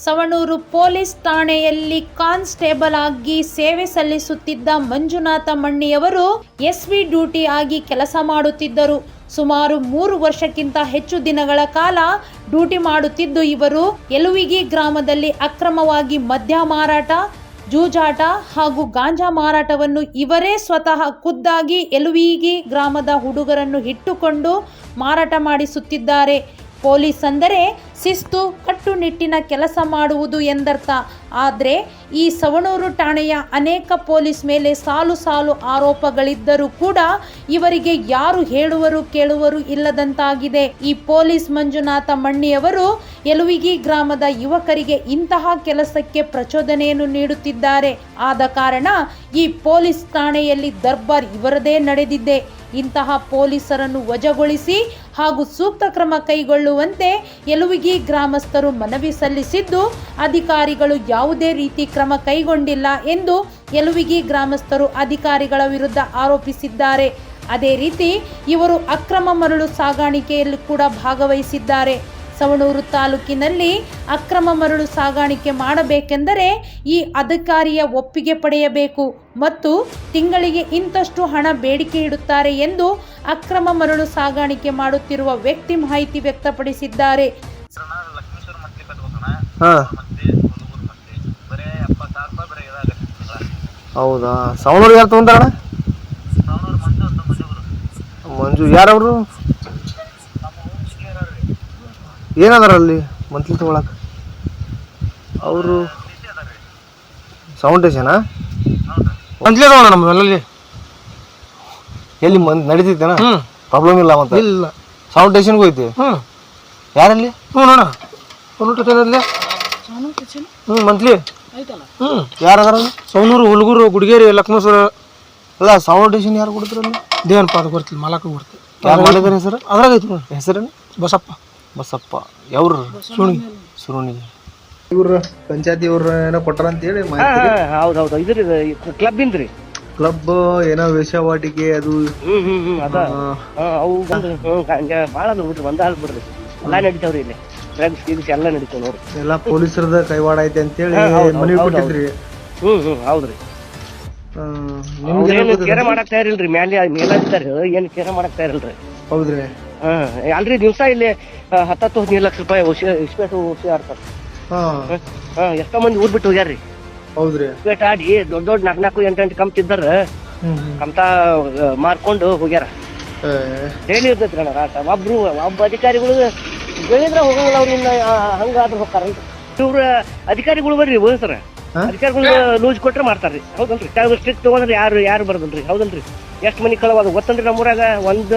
Savanur police ಠಾಣೆಯಲ್ಲಿ constable ಆಗಿ ಸೇವೆ ಸಲ್ಲಿಸುತ್ತಿದ್ದ ಮಂಜುನಾಥ ಮಣ್ಣಿಯವರು ಎಸ್ ವಿ ಡ್ಯೂಟಿ ಆಗಿ ಕೆಲಸ ಮಾಡುತ್ತಿದ್ದರು. ಸುಮಾರು ಮೂರು ವರ್ಷಕ್ಕಿಂತ ಹೆಚ್ಚು ದಿನಗಳ ಕಾಲ ಡ್ಯೂಟಿ ಮಾಡುತ್ತಿದ್ದು ಇವರು ಎಲುವಿಗಿ ಗ್ರಾಮದಲ್ಲಿ ಅಕ್ರಮವಾಗಿ ಮದ್ಯ ಮಾರಾಟ, ಜೂಜಾಟ ಹಾಗೂ ಗಾಂಜಾ ಮಾರಾಟವನ್ನು ಇವರೇ ಸ್ವತಃ ಖುದ್ದಾಗಿ ಎಲುವಿಗಿ ಗ್ರಾಮದ ಹುಡುಗರನ್ನು ಇಟ್ಟುಕೊಂಡು ಮಾರಾಟ ಮಾಡಿಸುತ್ತಿದ್ದಾರೆ. ಪೊಲೀಸ್ ಅಂದರೆ ಶಿಸ್ತು, ಕಟ್ಟುನಿಟ್ಟಿನ ಕೆಲಸ ಮಾಡುವುದು ಎಂದರ್ಥ. ಆದರೆ ಈ ಸವಣೂರು ಠಾಣೆಯ ಅನೇಕ ಪೊಲೀಸ್ ಮೇಲೆ ಸಾಲು ಸಾಲು ಆರೋಪಗಳಿದ್ದರೂ ಕೂಡ ಇವರಿಗೆ ಯಾರು ಹೇಳುವರು ಕೇಳುವರು ಇಲ್ಲದಂತಾಗಿದೆ. ಈ ಪೊಲೀಸ್ ಮಂಜುನಾಥ ಮಣ್ಣಿಯವರು ಎಲುವಿಗಿ ಗ್ರಾಮದ ಯುವಕರಿಗೆ ಇಂತಹ ಕೆಲಸಕ್ಕೆ ಪ್ರಚೋದನೆಯನ್ನು ನೀಡುತ್ತಿದ್ದಾರೆ. ಆದ ಕಾರಣ ಈ ಪೊಲೀಸ್ ಠಾಣೆಯಲ್ಲಿ ದರ್ಬಾರ್ ಇವರದೇ ನಡೆದಿದೆ ಇಂತಹ ಪೊಲೀಸರನ್ನು ವಜಾಗೊಳಿಸಿ ಹಾಗೂ ಸೂಕ್ತ ಕ್ರಮ ಕೈಗೊಳ್ಳುವಂತೆ ಎಲುವಿಗಿ ಗ್ರಾಮಸ್ಥರು ಮನವಿ ಸಲ್ಲಿಸಿದ್ದು, ಅಧಿಕಾರಿಗಳು ಯಾವುದೇ ರೀತಿ ಕ್ರಮ ಕೈಗೊಂಡಿಲ್ಲ ಎಂದು ಎಲುವಿಗಿ ಗ್ರಾಮಸ್ಥರು ಅಧಿಕಾರಿಗಳ ವಿರುದ್ಧ ಆರೋಪಿಸಿದ್ದಾರೆ. ಅದೇ ರೀತಿ ಇವರು ಅಕ್ರಮ ಮರಳು ಸಾಗಾಣಿಕೆಯಲ್ಲಿ ಕೂಡ ಭಾಗವಹಿಸಿದ್ದಾರೆ. ಸವಣೂರು ತಾಲೂಕಿನಲ್ಲಿ ಅಕ್ರಮ ಮರಳು ಸಾಗಾಣಿಕೆ ಮಾಡಬೇಕೆಂದರೆ ಈ ಅಧಿಕಾರಿಯ ಒಪ್ಪಿಗೆ ಪಡೆಯಬೇಕು ಮತ್ತು ತಿಂಗಳಿಗೆ ಇಂತಷ್ಟು ಹಣ ಬೇಡಿಕೆ ಇಡುತ್ತಾರೆ ಎಂದು ಅಕ್ರಮ ಮರಳು ಸಾಗಾಣಿಕೆ ಮಾಡುತ್ತಿರುವ ವ್ಯಕ್ತಿ ಮಾಹಿತಿ ವ್ಯಕ್ತಪಡಿಸಿದ್ದಾರೆ. ಹೌದಾ? ಸವಣೂರು ಯಾರು ತೊಗೊಂತಾರಣ ಮಂಜು ಯಾರವರು? ಏನದಾರ ಅಲ್ಲಿ ಮಂತ್ಲಿ ತೊಗೊಳಕ್ಕೆ ಅವರು ಸೌಂಡೇಶನಾ ಮಂತ್ಲಿ ಅದಾವಣ ನಮ್ಮ ಮನೆಯಲ್ಲಿ ಎಲ್ಲಿ ಮಂದ್ ನಡೀತೈತೆನಾ? ಹ್ಞೂ ಪ್ರಾಬ್ಲಮ್ ಇಲ್ಲ ಮತ್ತೆ? ಇಲ್ಲ. ಸೌಂಡ್ ಹೋಯ್ತಿ ಐತಿ? ಹ್ಞೂ ಯಾರಲ್ಲಿ? ಹ್ಞೂ ನೋಡ ಒಂದು ಟಚನಲ್ಲಿ ಹ್ಞೂ ಮಂತ್ಲಿ ಹ್ಞೂ ಯಾರದಾರ? ಸೌನೂರು ಹುಲ್ಗೂರು ಗುಡಿಗೇರಿ ಲಕ್ಷ್ಮೇಶ್ವರ ಅಲ್ಲ ಸೌಂಡ್ ಸ್ಟೇಷನ್ ಯಾರು ಕೊಡ್ತಾರಲ್ಲಿ? ದೇವನಪ್ಪ ಅದು ಗೊತ್ತಿಲ್ಲ ಮಲಕ ಕೊಡ್ತೀನಿ ಯಾರು ಮಾಡಿದಾರೆ ಹೆಸರು? ಅದ್ರಾಗೈತಿ ನೋಡಿ. ಹೆಸರೇನು? ಬಸಪ್ಪ. ಬಸಪ್ಪ ಯಾವ್ರ? ಸುಣಿ ಸುರುಣಿ ಇವ್ರ ಪಂಚಾಯತಿ ಅವ್ರ ಏನೋ ಕೊಟ್ಟಾರ ಅಂತ ಹೇಳಿ ಹೌದು ಹೌದು ಇದ್ರ ಕ್ಲಬ್ ಇಂದ್ರಿ? ಕ್ಲಬ್ ಏನೋ ವೇಷವಾಟಿಕೆ ಅದು. ಹ್ಮ್ ಹ್ಮ್ ಹ್ಮ್ ಅದ. ಹಾ, ಅವು ಬಂದು ಹ್ಮ್ ಹಂಗೆ ಭಾಳ ಅದ ಬಿಡ್ರಿ ಒಂದ ಬಿಡ್ರಿ. ಎಲ್ಲಾ ನಡೀತಾವ್ರಿ ಇಲ್ಲಿ. ಡ್ರಗ್ಸ್ ಗಿಗ್ಸ್ ಎಲ್ಲ ನಡೀತಾವ ನೋಡ್ರಿ. ಎಲ್ಲ ಪೊಲೀಸರದ ಕೈವಾಡ ಐತೆ ಅಂತ ಹೇಳಿ ಹಾ, ಹೌದು, ಮನವಿ ಹೌದು, ಕೊಟ್ಟಿದ್ರಿ. ಹ್ಮ್ ಹ್ಮ್ ಹೌದ್ರಿ. ಆ, ಏನು ಅವ್ರೇನು ಕೇರ ಮಾಡಕ್ ತಯಾರಿಲ್ರಿ ಮ್ಯಾಲೆ ಮೇಲಿದ್ದಾರೆ ಏನ್ ಕೇರ ಮಾಡಕ್ ತಯಾರಿಲ್ರಿ? ಹೌದ್ರಿ. ಅಲ್ರಿ ದಿವ್ಸ ಇಲ್ಲಿ ಹತ್ತತ್ತು ಹದಿನೈದು ಲಕ್ಷ ರೂಪಾಯಿ ಇಸ್ಪೇಟ್ ಆಡ್ತಾರ ಹಾ. ಎಷ್ಟೋ ಮಂದಿ ಊರ್ ಬಿಟ್ಟು ಹೋಗ್ಯಾರ್ರಿ. ಹೌದ್ರಿ. ಇಸ್ಪೇಟ್ ಆಡಿ ದೊಡ್ಡ ದೊಡ್ಡ ನಾಲ್ಕು ನಾಲ್ಕು ಎಂಟು ಎಂಟು ಕಂಪ್ ತಿದ್ದಾರ ಹ್ಮ್ ಹ್ಮ್. ಮಾರ್ಕೊಂಡು ಹೋಗ್ಯಾರ. ಡೈಲಿ ಇರ್ತೈತ್ರಿ ಅಣ್ಣ ಒಬ್ರು ಒಬ್ಬ ಅಧಿಕಾರಿಗಳು ಹೇಳಿದ್ರ ಹೋಗಂಗಿಲ್ಲ ಅವ್ರಿಂದ ಹಂಗಾದ್ರೂ ಹೋಗ್ತಾರ. ಇವ್ರ ಅಧಿಕಾರಿಗಳು ಬರ್ರಿ ಸರ್. ಹಾ? ಅಧಿಕಾರಿಗಳು ಲೂಸ್ ಕೊಟ್ರೆ ಮಾಡ್ತಾರ್ರಿ. ಹೌದಲ್ರಿ? ಸ್ಟ್ರಿಕ್ಟ್ ತಗೊಂಡ್ರೆ ಯಾರು ಯಾರು ಬರ್ದಲ್ರಿ? ಹೌದಲ್ರಿ? ಎಷ್ಟು ಮನಿ ಕಳವಾದ ಗೊತ್ತಂದ್ರಿ ನಮ್ಮೂರಾಗ? ಒಂದ್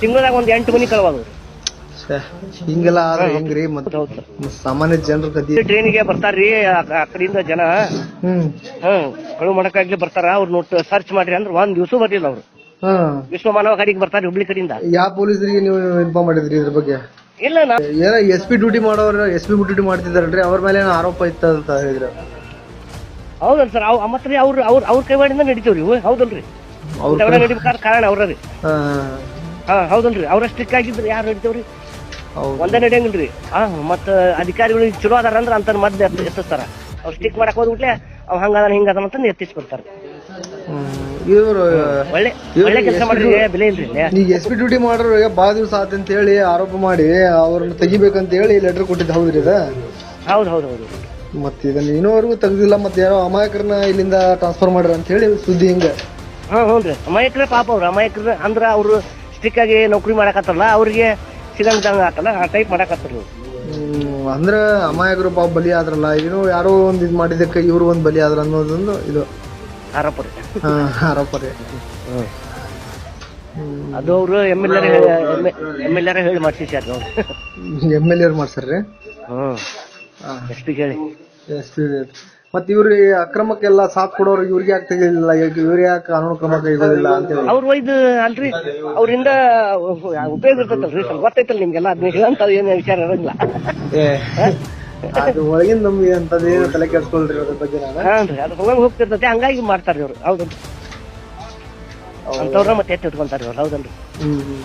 ತಿಂಗಳದಾಗ ಒಂದ್ ಎಂಟು ಮನಿ ಕಳವಾದ್ರು ಹಿಂಗೆಲ್ಲ ಆದ್ರೆ ಹೆಂಗ್ರಿ ಮತ್ ಮತ್ತ್ ಸಾಮಾನ್ಯ ಜನರ ಕದಿ ಟ್ರೈನಿಗೆ ಬರ್ತಾರ್ರಿ ಆ ಕಡೆಯಿಂದ ಜನ. ಹ್ಮ್. ಹ್ಮ್ ಕಳು ಮಾಡಕ್ಕಾಗ್ಲಿ ಬರ್ತಾರ ಅವ್ರು ನೋಟ್ ಸರ್ಚ್ ಮಾಡ್ರಿ ಅಂದ್ರೆ ಒಂದ್ ದಿವಸ ಬರ್ಲಿಲ್ಲ ಅವ್ರು. ವಿಶ್ವ ಮಾನವ ಕಡೆಗೆ ಬರ್ತಾರೆ ಹುಬ್ಳಿ ಕಡೆಯಿಂದ ಯಾವ ಪೊಲೀಸರಿಗೆ ನೀವು ಇನ್ಫಾರ್ಮ್ ಮಾಡಿದ್ರಿ ಇದ್ರ ಬಗ್ಗೆ? ಇಲ್ಲ ನಾ ಏನೋ ಎಸ್ ಪಿ ಡ್ಯೂಟಿ ಮಾಡೋರು ಎಸ್ ಪಿ ಡ್ಯೂಟಿ ಮಾಡ್ತಿದಾರಲ್ರಿ ಅವ್ರ ಮೇಲೆ ಏನೋ ಆರೋಪ ಇತ್ತ ಅಂತ ಹೇಳಿದ್ರು. ಹೌದಲ್ ಸರ್ ಅವ್ ಮತ್ತೆ ಅವ್ರ ಅವ್ರ ಅವ್ರ ಕೈವಾಡಿಂದ ನಡೀತೀವ್ರಿ ಹೌದಲ್ರಿ. ಅವ್ರ ಅವರ ನಡಿಬೇಕಾದ ಕಾರಣ ಅವ್ರರಿ ಹಾ. ಹಾ ಹೌದಲ್ರಿ ಅವ್ರ ಸ್ಟ್ರಿಕ್ ಆಗಿದ್ರಿ ಯಾರು ಹೇಳ್ತೇವ್ರಿ? ಹೌದು. ಒಂದೇ ನಡೆಯಂಗಿಲ್ರಿ ಹಾ ಮತ್ತ ಅಧಿಕಾರಿಗಳು ಚಲೋ ಅದಾರ ಅಂದ್ರ ಅಂತ ಮದ್ ಎತ್ತಿಸ್ತಾರ. ಅವ್ರು ಸ್ಟಿಕ್ ಮಾಡಕ್ ಹೋದ್ಬಿಟ್ಲೆ ಅವ್ ಹಿಂಗ ಅದನ್ನ ಅಂತ ಎತ್ತಿಸ್ಬಿಡ್ತಾರ. ಇವರು ಒಳ್ಳೆ ಒಳ್ಳೆ ಕೆಲಸ ಮಾಡ್ರಿ ಬೆಲೆ ಇಲ್ರಿ ಇಲ್ಲೇ. ಈಗ ಎಸ್ ಪಿ ಡ್ಯೂಟಿ ಮಾಡೋರಿಗೆ ದಿವಸ ಆತ ಅಂತ ಹೇಳಿ ಆರೋಪ ಮಾಡಿ ಅವ್ರನ್ನ ತೆಗಿಬೇಕಂತ ಹೇಳಿ ಲೆಟರ್ ಕೊಟ್ಟಿದ್ದು ಹೌದ್ರಿ ಹೌದ್ ಹೌದ್ ಹೌದು. ಮತ್ತೆ ಇದನ್ನ ಇನ್ನೂವರೆಗೂ ತೆಗ್ದಿಲ್ಲ ಮತ್ತೆ ಯಾರೋ ಅಮಾಯಕರನ್ನ ಇಲ್ಲಿಂದ ಟ್ರಾನ್ಸ್ಫರ್ ಮಾಡ್ರ ಅಂತ ಹೇಳಿ ಸುದ್ದಿ ಹಿಂಗ. ಹಾ ಹ್ಞೂನ್ರಿ. ಅಮಾಯಕರ ಪಾಪ ಅವ್ರ. ಅಮಾಯಕರ ಅಂದ್ರ ಅವ್ರು ಸ್ಟಿಕ್ ಆಗಿ ನೌಕರಿ ಮಾಡಕತ್ತಲ್ಲ ಅವ್ರಿಗೆ ಸಿಗಂಗ್ ಆತಲ್ಲ ಆ ಟೈಪ್ ಮಾಡಕತ್ತರು ಅಂದ್ರೆ ಅಮಾಯಕರು ಪಾಪ ಬಲಿ ಆದ್ರಲ್ಲ ಏನೋ ಯಾರೋ ಒಂದ್ ಇದ್ ಮಾಡಿದಕ್ಕೆ ಇವ್ರು ಒಂದ್ ಬಲಿ ಆದ್ರ ಅನ್ನೋದೊಂದು ಇದು. ಆರೋಪ ರೀ. ಹಾ, ಆರೋಪ ರೀ. ಅದು ಅವರು M L A M L R ಹೇಳಿ ಮಾಡ್ಸಿ ಅವ್ರು. ಎಂ ಎಲ್ ಎರ್ ಮಾಡ್ಸಾರ್ರಿ ಹ್ಮ್. ಎಷ್ಟು ಹೇಳಿ ಎಸ್ ಪಿ ಇವ್ರ ಅಕ್ರಮಕ್ಕೆಲ್ಲ ಸಾಥ್ ಕೊಡೋರು ಇವ್ರಿಗೆ ಯಾಕೆ ತೆಗಿಲಿಲ್ಲ? ಇವ್ರು ಯಾಕೆ ಕಾನೂನು ಕ್ರಮ ಕೈಗೊಳ್ಳಿಲ್ಲ ಅಂತ ಹೇಳಿ. ಅವ್ರ ವೈದ್ಯ ಅಲ್ರಿ ಅವರಿಂದ ಉಪಯೋಗ ಇರ್ತೈತಲ್ರಿ ಸ್ವಲ್ಪ ಗೊತ್ತೈತಲ್ಲ ನಿಮ್ಗೆಲ್ಲ ಅದ್ನ ಅಂತ ಏನು ವಿಚಾರ ಇರಂಗಿಲ್ಲ. ಏ, ಅದು ಒಳಗಿನ ನಮ್ಗೆ ಅಂತದೇನು ತಲೆ ಕೆಡ್ಸ್ಕೊಳ್ರಿ ಅದ್ರ ಬಗ್ಗೆ ನಾನು? ಹಾನ್ರಿ ಅದು ಹೋಗಿ ಹೋಗ್ತಿರ್ತೈತಿ ಹಂಗಾಗಿ ಮಾಡ್ತಾರ್ರಿ ಅವ್ರು ಹೌದಲ್ರಿ. ಅಂತವ್ರ ಮತ್ತೆ ಎತ್ತಿ ಇಟ್ಕೊಂತಾರ್ರಿ ಅವ್ರು ಹೌದಲ್ರಿ. ಹ್ಮ್ ಹ್ಮ್.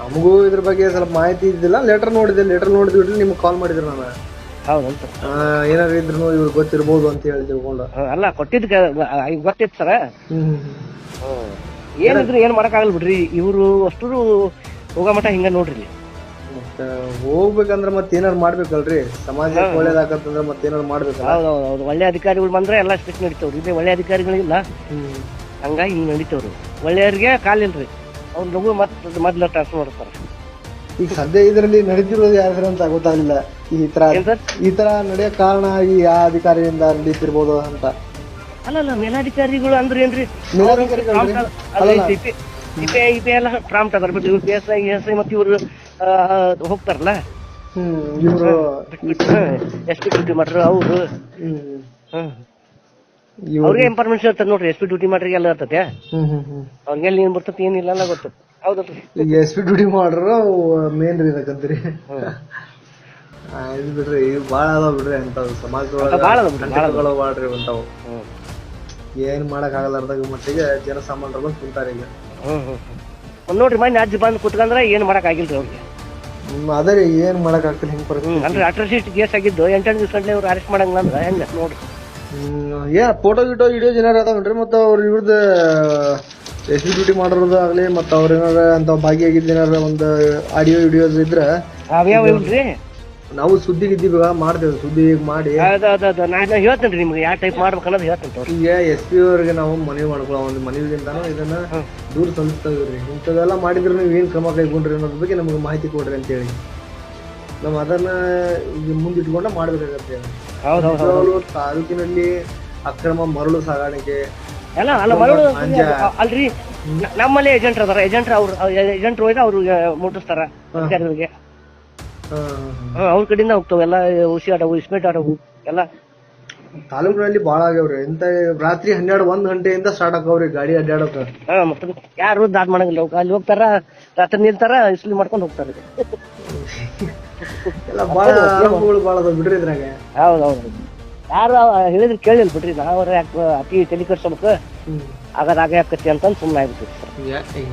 ನಮಗೂ ಇದ್ರ ಬಗ್ಗೆ ಸ್ವಲ್ಪ ಮಾಹಿತಿ ಇದ್ದಿಲ್ಲ ಲೆಟರ್ ನೋಡಿದೆ ಲೆಟರ್ ನೋಡಿದ್ಬಿಟ್ಟು ನಿಮ್ಗೆ ಕಾಲ್ ಮಾಡಿದ್ರು ನಾನು. ಹೌದಂತ. ಏನಾದ್ರು ಇದ್ರು ಇವ್ರು ಗೊತ್ತಿರ್ಬೋದು ಅಂತ ಹೇಳಿ ತಿಳ್ಕೊಂಡು. ಅಲ್ಲ ಕೊಟ್ಟಿದ್ದಕ್ಕೆ ಈಗ ಗೊತ್ತಿತ್ತು ಸರ? ಏನಿದ್ರು ಏನ್ ಮಾಡಕ್ಕಾಗಲ್ಲ ಬಿಡ್ರಿ ಇವರು ಅಷ್ಟು ಹೋಗೋ ಮಟ್ಟ ಹಿಂಗ ನೋಡ್ರಿ. ಹೋಗ್ಬೇಕಂದ್ರೆ ಮತ್ತೆ ಹೋಗ್ಬೇಕಂದ್ರ ಮತ್ತೆ ಏನಾರು ಮಾಡ್ಬೇಕಲ್ರಿ? ಸಮಾಜಕ್ಕೆ ಒಳ್ಳೇದಾಗತ್ತಂದ್ರ ಮತ್ತೆ ಏನಾರು ಮಾಡ್ಬೇಕಲ್ಲ? ಹೌದು ಹೌದು. ಹೌದು ಒಳ್ಳೆ ಅಧಿಕಾರಿಗಳು ಬಂದ್ರೆ ಎಲ್ಲ ಸ್ಟ್ರಿಕ್ಟ್ ನಡೀತಾವ್ರಿ. ಇದೇ ಒಳ್ಳೆ ಅಧಿಕಾರಿಗಳಿಲ್ಲ ಹಂಗಾಗಿ ಹಿಂಗ್ ನಡೀತವ್ರು. ಒಳ್ಳೆಯವ್ರಿಗೆ ಕಾಲಿಲ್ರಿ. ಅವ್ನ ಲಘು ಮತ್ತೆ ಮೊದ್ಲ ಟ್ರಾನ್ಸ್ಫರ್ ಮಾಡ್ತಾರೆ. ಈಗ ಸದ್ಯ ಇದರಲ್ಲಿ ನಡೀತಿರೋದು ಯಾರ ಅಂತ ಗೊತ್ತಾಗಲಿಲ್ಲ. ಈ ತರ ಈ ತರ ನಡೆಯೋ ಕಾರಣ ಈ ಯಾವ ಅಧಿಕಾರಿಯಿಂದ ನಡೀತಿರ್ಬೋದು ಅಂತ. ಅಲ್ಲಲ್ಲ ಮೇಲಾಧಿಕಾರಿಗಳು ಅಂದ್ರೆ ಏನ್ರಿ? ಅಲ್ಲ, ಅಲ್ಲ ಇಪಿ ಇಪಿ ಇಪಿ ಎಲ್ಲ ಪ್ರಾಂಪ್ಟ್ ಅದಾರ. ಬಿಟ್ಟು ಇವ್ರು P S I S I ಮತ್ತೆ ಇವ್ರು ಆ, ಹೋಗ್ತಾರಲ್ಲ? ಹ್ಮ್ ಇವರು ಎಸ್ ಪಿ ಡ್ಯೂಟಿ ಮಾಡ್ರು ಅವ್ರು. ಅವ್ರಿಗೆ ಇನ್ಫಾರ್ಮೇಶನ್ ಇರ್ತದೆ ನೋಡ್ರಿ ಎಸ್ ಪಿ ಡ್ಯೂಟಿ ಮಾಡ್ರಿ ಎಲ್ಲ ಇರ್ತದೆ. ಹ್ಮ್ ಹ್ಮ್ ಹ್ಮ್. ಅವ್ರಿಗೆ ಏನ್ ಬರ್ತದೆ ಏನಿಲ್ಲ ಗೊತ್ತು. ಹೌದಲ್ರಿ ಎಸ್ ಪಿ ಡ್ಯೂಟಿ ಮಾಡ್ರ ಮೇನ್ ರೀ ಇದಕ್ಕಂತ್ರಿ ಇದು ಬಿಡ್ರಿ ಇವ್ ಬಾಳ ಅದಾವ ಬಿಡ್ರಿ ಅಂತವ್ ಸಮಾಜದೊಳಗೆ ಭಾಳ ಅದಾವ್ ಭಾಳ ಅಂತಾವ್ ಹ್ಮ್. ಏನ್ ಮಾಡಕ್ ಆಗಲಾರ್ದಾಗ ಮಟ್ಟಿಗೆ ಜನಸಾಮಾನ್ಯರು ಬಂದು ಕುಂತಾರ ಈಗ. ಒಂದ್ ನೋಡ್ರಿ ಮನೆ ಅಜ್ಜಿ ಬಂದು ಕುತ್ಕಂದ್ರ ಏನ್ ಮಾಡಕ್ ಆಗಿಲ್ರಿ ಅವ್ರಿಗೆ? ಅದೇ ರೀ ಏನ್ ಮಾಡಕ್ ಆಗ್ತಿಲ್ಲ ಹಿಂಗ್ ಪರಿಸ್ಥಿತಿ. ಅಂದ್ರೆ ಅಟ್ರಾಸಿಟಿ ಕೇಸ್ ಆಗಿದ್ದು ಎಂಟೆಂಟು ದಿವಸ ಗಂಟೆ ಅವ್ರು ಅರೆಸ್ಟ್ ಮಾಡಂಗಿಲ್ಲ ಅಂದ್ರೆ ಹೆಂಗ ನೋಡ್ರಿ? ಏನ್ ಫೋಟೋ ಗಿಟೋ ವಿಡಿಯೋ ಏನಾರ ಅದಾವನ್ರಿ ಮತ್ತ ಅವ್ರ ಇವ್ರದ್ದು ಎಸ್ ಬಿ ಡ್ಯೂಟಿ ಮಾಡಿರೋದು ಆಗ್ಲಿ ಮತ್ತ ಅವ್ರ ಏನಾರ ಅಂತ ಭಾಗಿಯಾಗಿದ್ದ ಏನಾರ ಒಂದು ಆಡಿಯೋ ವಿಡಿಯೋಸ್ ಇದ್ರೆ ಅವ್ಯಾವ ನಾವು ಸುದ್ದಿ ಇದ್ದೀವಿ ಮಾಡ್ತೇವೆ ಸುದ್ದಿ ಮಾಡಿ. ನಾನು ಹೇಳ್ತೇನೆ ನಿಮ್ಗೆ ಯಾವ ಟೈಪ್ ಮಾಡ್ಬೇಕು ಅನ್ನೋದು ಹೇಳ್ತೇನೆ ತೋರಿ ಈಗ ಎಸ್ ಪಿ ಅವ್ರಿಗೆ ನಾವು ಮನವಿ ಮಾಡ್ಕೊಳ್ಳೋ ಒಂದು ಮನವಿಗಿಂತಾನು ಇದನ್ನ ದೂರ ಸಲ್ಲಿಸ್ತಾವ್ರಿ. ಇಂಥದೆಲ್ಲ ಮಾಡಿದ್ರೆ ನೀವು ಏನು ಕ್ರಮ ಕೈಗೊಂಡ್ರಿ ಅನ್ನೋದ್ರ ಬಗ್ಗೆ ನಮಗೆ ಮಾಹಿತಿ ಕೊಡ್ರಿ ಅಂತ ಹೇಳಿ ನಾವು ಅದನ್ನ ಮುಂದಿಟ್ಕೊಂಡು ಮಾಡ್ಬೇಕಾಗತ್ತೆ. ತಾಲೂಕಿನಲ್ಲಿ ಅಕ್ರಮ ಮರಳು ಸಾಗಾಣಿಕೆ ಎಲ್ಲ ಅಲ್ಲ ಮರಳು ಅಲ್ರಿ ನಮ್ಮಲ್ಲಿ ಏಜೆಂಟ್ ಅದಾರ ಏಜೆಂಟ್ ಅವ್ರು ಏಜೆಂಟ್ ಹೋಯ್ದ ಅವ್ರು ಮುಟ್ಟಿಸ್ತಾರ ಅಧಿಕಾರಿಗಳಿಗೆ. ಅವ್ರ ಕಡೆಯಿಂದ ಹೋಗ್ತಾವ ಎಲ್ಲ ಉಸಿ ಆಟವು ಇಸ್ಮೇಟ್ ಆಡವು ಎಲ್ಲ. ತಾಲೂಕಿನಲ್ಲಿ ಬಾಳ ಆಗ್ಯಾವ್ರಿ ಇಂತ ರಾತ್ರಿ ಹನ್ನೆರಡು ಒಂದ್ ಗಂಟೆಯಿಂದ ಸ್ಟಾರ್ಟ್ ಆಗವ್ರಿ ಗಾಡಿ ಅಡ್ಡಾಡಕ ಹಾ ಮತ್ತೆ ಯಾರು ದಾಟ್ ಮಾಡಂಗಿಲ್ಲ. ಅಲ್ಲಿ ಹೋಗ್ತಾರ ರಾತ್ರಿ ನಿಲ್ತಾರ ಇಸ್ಲಿ ಮಾಡ್ಕೊಂಡು ಹೋಗ್ತಾರ. ಎಲ್ಲ ಬಾಳ ಅದಾವ ಬಿಡ್ರಿ ಇದ್ರಾಗ. ಹೌದೌದು ಹೌದು. ಯಾರು ಹೇಳಿದ್ರೆ ಕೇಳಿಲ್ಲ ಬಿಡ್ರಿ ನಾವ್ರ ಯಾಕೆ ಅತಿ ತಲೆ ಆಗದ ಆಗ ಯಾಕತಿ ಅಂತಂದು ಸುಮ್ಮನೆ ಆಗ್ಬಿಟ್ಟಿವಿ ಸರ್.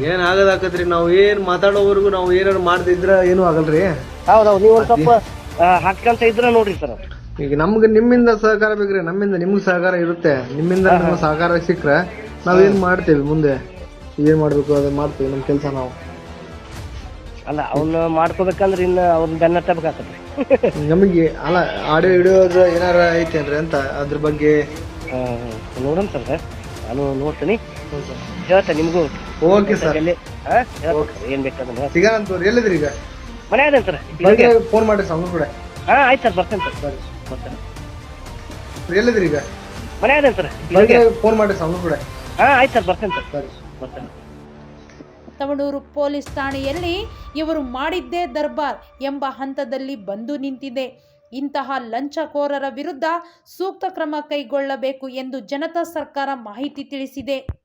ಏನ್ ಆಗದಾಕತ್ರಿ? ನಾವ್ ಏನ್ ಮಾತಾಡೋವರೆಗೂ ನಾವು ಏನಾರು ಮಾಡದಿದ್ರ ಏನು ಆಗಲ್ರಿ? ಹೌದೌದು ನೀವು ಒಂದ್ ಸ್ವಲ್ಪ ಹಾಕಂತ ಹಾಕ್ಕೊಂತ ಇದ್ರ ನೋಡ್ರಿ ಸರ್ ಈಗ ನಮ್ಗೆ ನಿಮ್ಮಿಂದ ಸಹಕಾರ ಬೇಕ್ರಿ ನಮ್ಮಿಂದ ನಿಮ್ಗೆ ಸಹಕಾರ ಇರುತ್ತೆ. ನಿಮ್ಮಿಂದ ನಮ್ಮ ಸಹಕಾರ ಸಿಕ್ಕ್ರೆ ನಾವೇನ್ ಮಾಡ್ತೇವಿ ಮುಂದೆ? ಏನ್ ಮಾಡ್ಬೇಕು ಅದನ್ನ ಮಾಡ್ತೇವೆ ನಮ್ ಕೆಲ್ಸ ನಾವು. ಅಲ್ಲ ಅವ್ನ ಮಾಡ್ಕೋಬೇಕಂದ್ರೆ ಇನ್ನ ಅವ್ನ ಬೆನ್ನ ಹತ್ತಬೇಕಾಗ್ತದ್ರಿ ನಮಗೆ ಅಲ್ಲ ಆಡಿಯೋ ವಿಡಿಯೋ ಏನಾರ ಐತೇನ್ರಿ ಅಂತ ಅದ್ರ ಬಗ್ಗೆ? ನೋಡೋಣ ಸರ್ ನಾನು ನೋಡ್ತೀನಿ. ಹೇಳ್ತೇನೆ ನಿಮಗೂ. Okay sir. ಎಲ್ಲಿ ಏನ್ ಬೇಕಾದ್ರೆ. ಸಿಗೋಣ ಅಂತವ್ರಿ ಎಲ್ಲಿದ್ರಿ ಈಗ? ಮನೆ ಅದೇ ಸರ್? ಬಂದ್ರೆ ಫೋನ್ ಮಾಡ್ರಿ ಸರ್ ಕೂಡ. ಹಾ ಆಯ್ತು ಸರ್ ಬರ್ತೇನೆ ಸರ್ ಬರ್ತೇನೆ. ಎಲ್ಲಿದ್ರಿ ಈಗ? ಮನೆ ಅದೇ ಸರ್? ಬಂದ್ರೆ ಫೋನ್ ಮಾಡ್ರಿ ಸರ್ ಕೂಡ. ಹಾ ಆಯ್ತು ಸರ್ ಬರ್ತೇನೆ ಸರ್ ಸರಿ ಬರ್ತೇನೆ. ತವಣೂರು ಪೊಲೀಸ್ ಠಾಣೆಯಲ್ಲಿ ಇವರು ಮಾಡಿದ್ದೇ ದರ್ಬಾರ್ ಎಂಬ ಹಂತದಲ್ಲಿ ಬಂದು ನಿಂತಿದೆ. ಇಂತಹ ಲಂಚಕೋರರ ವಿರುದ್ಧ ಸೂಕ್ತ ಕ್ರಮ ಕೈಗೊಳ್ಳಬೇಕು ಎಂದು ಜನತಾ ಸರ್ಕಾರ ಮಾಹಿತಿ ತಿಳಿಸಿದೆ.